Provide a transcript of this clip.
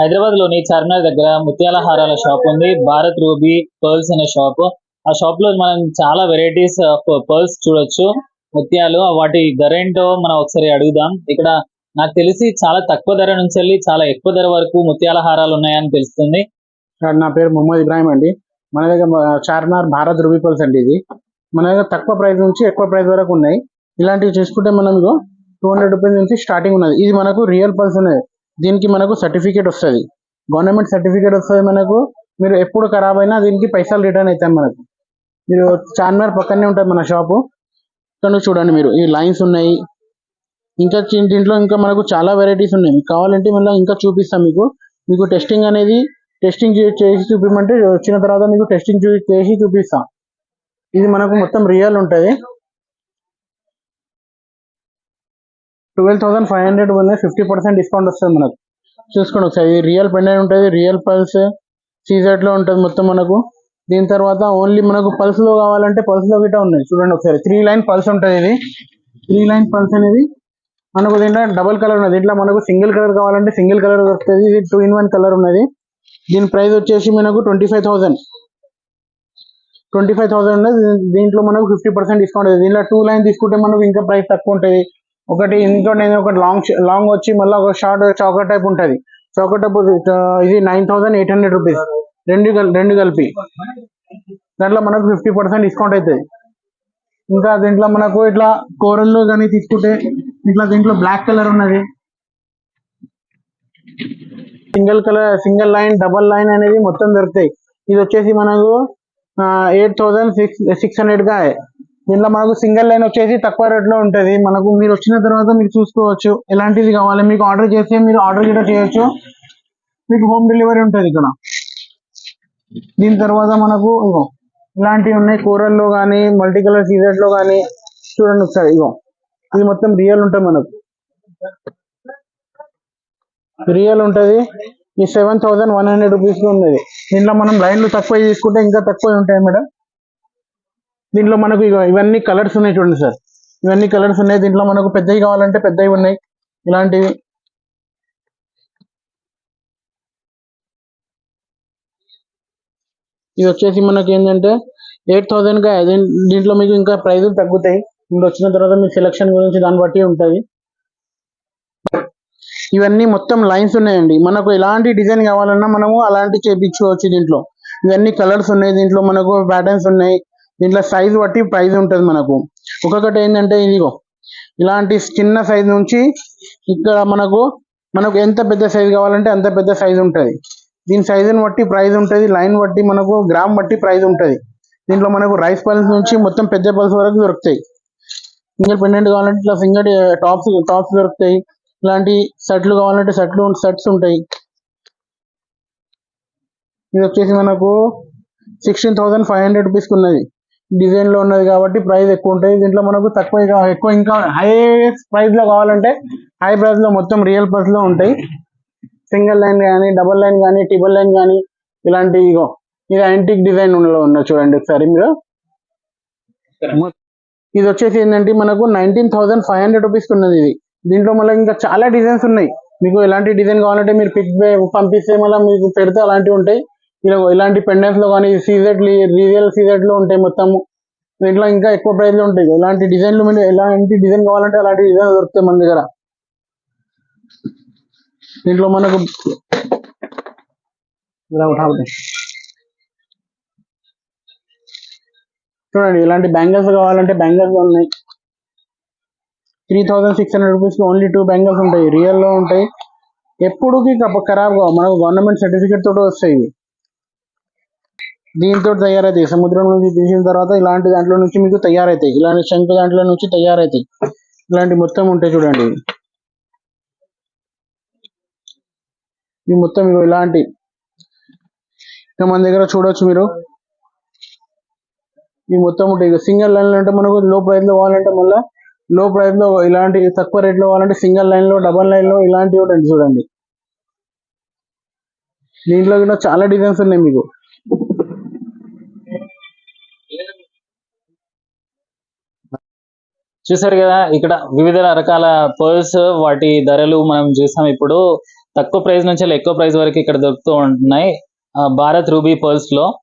హైదరాబాద్లోని చార్మినార్ దగ్గర ముత్యాల హారాల షాప్ ఉంది. భారత్ రూబీ పర్ల్స్ అనే షాప్ ఆ షాప్లో మనం చాలా వెరైటీస్ ఆఫ్ పర్ల్స్ చూడొచ్చు ముత్యాలు. వాటి ధర ఏంటో మనం ఒకసారి అడుగుదాం. ఇక్కడ నాకు తెలిసి చాలా తక్కువ ధర నుంచి వెళ్ళి చాలా ఎక్కువ ధర వరకు ముత్యాల హారాలు ఉన్నాయని తెలుస్తుంది. నా పేరు మొహమ్మద్ ఇబ్రాహిం అండి. మన దగ్గర చార్మినార్ భారత్ రూబీ పల్స్ అండి ఇది. మన దగ్గర తక్కువ ప్రైస్ నుంచి ఎక్కువ ప్రైస్ వరకు ఉన్నాయి. ఇలాంటివి చూసుకుంటే మనం టూ హండ్రెడ్ రూపీస్ నుంచి స్టార్టింగ్ ఉన్నది. ఇది మనకు రియల్ పల్స్ ఉన్నది దీనికి మనకు సర్టిఫికేట్ వస్తుంది. గవర్నమెంట్ సర్టిఫికేట్ వస్తుంది మనకు. మీరు ఎప్పుడు ఖరాబ్ అయినా దీనికి పైసలు రిటర్న్ అవుతాయి మనకు. మీరు చార్మినార్ పక్కనే ఉంటుంది మన షాపు ఇక్కడ చూడండి మీరు ఈ లైన్స్ ఉన్నాయి. ఇంకా దీంట్లో ఇంకా మనకు చాలా వెరైటీస్ ఉన్నాయి. మీకు కావాలంటే మళ్ళీ ఇంకా చూపిస్తాం మీకు. మీకు టెస్టింగ్ అనేది టెస్టింగ్ చేసి చూపించమంటే వచ్చిన తర్వాత మీకు టెస్టింగ్ చూ చేసి చూపిస్తాం. ఇది మనకు మొత్తం రియల్ ఉంటుంది. ట్వెల్వ్ థౌసండ్ ఫైవ్ హండ్రెడ్ ఉంది ఫిఫ్టీ పర్సెంట్ డిస్కౌంట్ వస్తుంది మనకు. చూసుకోండి ఒకసారి. ఇది రియల్ పెండెంట్ ఉంటుంది రియల్ పల్స్ సీజెట్లో ఉంటుంది మొత్తం మనకు. దీని తర్వాత ఓన్లీ మనకు పల్స్లో కావాలంటే పల్స్లో గిట్ట ఉన్నాయి. చూడండి ఒకసారి. త్రీ లైన్ పల్స్ ఉంటుంది ఇది. త్రీ లైన్ పల్స్ అనేది మనకు దీంట్లో డబుల్ కలర్ ఉన్నది. దీంట్లో మనకు సింగిల్ కలర్ కావాలంటే సింగిల్ కలర్ దొరుకుతుంది. ఇది టూ ఇన్ వన్ కలర్ ఉన్నది. దీని ప్రైస్ వచ్చేసి మనకు twenty five thousand. Twenty five thousand ఉన్నది. దీంట్లో మనకు ఫిఫ్టీ పర్సెంట్ డిస్కౌంట్ ఉంది దీంట్లో టూ లైన్ తీసుకుంటే మనకు ఇంకా ప్రైస్ తక్కువ ఉంటుంది. ఒకటి ఇంకో నేను ఒకటి లాంగ్ లాంగ్ వచ్చి మళ్ళీ ఒక షార్ట్ చౌకట్ టైప్ ఉంటుంది. చౌకట్ టైప్ ఇది nine thousand eight hundred rupees రెండు రెండు కలిపి. దాంట్లో మనకు ఫిఫ్టీ పర్సెంట్ డిస్కౌంట్ అవుతుంది ఇంకా దీంట్లో మనకు ఇట్లా కోరల్లో కానీ తీసుకుంటే ఇట్లా దీంట్లో బ్లాక్ కలర్ ఉన్నది. Single colour single line double line అనేది మొత్తం దొరుకుతాయి. ఇది వచ్చేసి మనకు ఎయిట్ థౌసండ్ సిక్స్ సిక్స్ హండ్రెడ్గా దీంట్లో మనకు సింగిల్ లైన్ వచ్చేసి తక్కువ రేట్లో మనకు మీరు వచ్చిన తర్వాత మీరు చూసుకోవచ్చు. ఎలాంటిది కావాలి? మీకు ఆర్డర్ చేస్తే మీరు ఆర్డర్ కూడా చేయొచ్చు. మీకు హోమ్ డెలివరీ ఉంటుంది ఇక్కడ. దీని తర్వాత మనకు ఇగో ఇలాంటివి ఉన్నాయి. కూరల్లో కానీ మల్టీ కలర్ సీజెట్లో కానీ చూడండి ఒకసారి. ఇగో ఇది మొత్తం రియల్ ఉంటుంది మనకు. రియల్ ఉంటుంది. ఈ seven thousand one hundred rupees ఉన్నది. దీంట్లో మనం లైన్లు తక్కువ తీసుకుంటే ఇంకా తక్కువ ఉంటాయి మేడం. దీంట్లో మనకు ఇవన్నీ కలర్స్ ఉన్నాయి చూడండి సార్ ఇవన్నీ కలర్స్ ఉన్నాయి. దీంట్లో మనకు పెద్దవి కావాలంటే పెద్దవి ఉన్నాయి. ఇలాంటివి. ఇది వచ్చేసి మనకి ఏంటంటే ఎయిట్ థౌసండ్ దీంట్లో మీకు ఇంకా ప్రైజులు తగ్గుతాయి. మీరు వచ్చిన తర్వాత మీ సెలక్షన్ గురించి దాన్ని బట్టి ఉంటుంది. ఇవన్నీ మొత్తం లైన్స్ ఉన్నాయండి. మనకు ఎలాంటి డిజైన్ కావాలన్నా మనము అలాంటి చేపించుకోవచ్చు దీంట్లో. ఇవన్నీ కలర్స్ ఉన్నాయి. దీంట్లో మనకు ప్యాటర్న్స్ ఉన్నాయి. దీంట్లో సైజ్ బట్టి ప్రైస్ ఉంటుంది మనకు. ఒక్కొక్కటి ఏంటంటే ఇదిగో ఇలాంటి చిన్న సైజ్ నుంచి ఇక్కడ మనకు మనకు ఎంత పెద్ద సైజ్ కావాలంటే అంత పెద్ద సైజ్ ఉంటుంది. దీని సైజుని బట్టి ప్రైజ్ ఉంటుంది లైన్ బట్టి మనకు గ్రామ్ బట్టి ప్రైజ్ ఉంటుంది. దీంట్లో మనకు రైస్ పల్స్ నుంచి మొత్తం పెద్ద పల్స్ వరకు దొరుకుతాయి. సింగిల్ పెండెంట్ కావాలంటే ఇట్లా సింగిల్ టాప్స్ టాప్స్ దొరుకుతాయి. ఇలాంటి షర్ట్లు కావాలంటే షర్ట్లు షర్ట్స్ ఉంటాయి. ఇది వచ్చేసి మనకు సిక్స్టీన్ థౌసండ్ ఫైవ్ హండ్రెడ్ రూపీస్కి ఉన్నది. డిజైన్లో ఉన్నది కాబట్టి ప్రైస్ ఎక్కువ ఉంటుంది. దీంట్లో మనకు తక్కువ ఎక్కువ ఇంకా హై ప్రైస్లో కావాలంటే హై ప్రైస్లో మొత్తం రియల్ ప్రైస్లో ఉంటాయి. సింగిల్ లైన్ కానీ డబుల్ లైన్ కానీ ట్రిపుల్ లైన్ కానీ ఇలాంటి ఇగో ఇది యాంటిక్ డిజైన్లో ఉన్న చూడండి ఒకసారి మీరు. ఇది వచ్చేసి ఏంటంటే మనకు nineteen thousand five hundred rupees ఉన్నది ఇది. దీంట్లో మళ్ళీ ఇంకా చాలా డిజైన్స్ ఉన్నాయి. మీకు ఎలాంటి డిజైన్ కావాలంటే మీరు పిక్ పంపిస్తే మళ్ళీ మీకు పెడితే అలాంటివి ఉంటాయి. ఇలా ఇలాంటి పెండెంట్స్లో కానీ సీజెడ్ రియల్ సీజెడ్లో ఉంటాయి మొత్తం. దీంట్లో ఇంకా ఎక్కువ ప్రైస్లో ఉంటాయి. ఇలాంటి డిజైన్లు మీరు ఎలాంటి డిజైన్ కావాలంటే అలాంటి డిజైన్ దొరుకుతాయి మన దగ్గర. దీంట్లో మనకు చూడండి ఇలాంటి బ్యాంగిల్స్ కావాలంటే బ్యాంగిల్స్ ఉన్నాయి. Three thousand six hundred rupees only two bangles ఉంటాయి. రియల్లో ఉంటాయి. ఎప్పుడుకి ఖరాబ్ కావు. మనకు గవర్నమెంట్ సర్టిఫికేట్ తోటి వస్తాయి. దీంతో తయారవుతాయి సముద్రం నుంచి తీసిన తర్వాత ఇలాంటి దాంట్లో నుంచి మీకు తయారవుతాయి ఇలాంటి శంకు దాంట్లో నుంచి తయారవుతాయి ఇలాంటి మొత్తం ఉంటాయి చూడండి. ఇవి. మొత్తం ఇగో ఇలాంటి. ఇంకా మన దగ్గర చూడొచ్చు మీరు. ఇవి మొత్తం ఉంటాయి. సింగిల్ లైన్లో అంటే మనకు లో ప్రైస్లో కావాలంటే మళ్ళీ లో ప్రైస్లో ఇలాంటి తక్కువ రేట్లో కావాలంటే సింగిల్ లైన్లో డబల్ లైన్లో ఇలాంటివి ఉంటాయి చూడండి. దీంట్లో కూడా చాలా డిజైన్స్ ఉన్నాయి మీకు. చూసారు కదా ఇక్కడ వివిధ రకాల పర్స్ వాటి ధరలు మనం చూసాం. ఇప్పుడు తక్కువ ప్రైస్ నుంచి ఎక్కువ ప్రైస్ వరకు ఇక్కడ దొరుకుతూ ఉంటున్నాయి. ఆ, భారత్ రూబీ పర్స్లో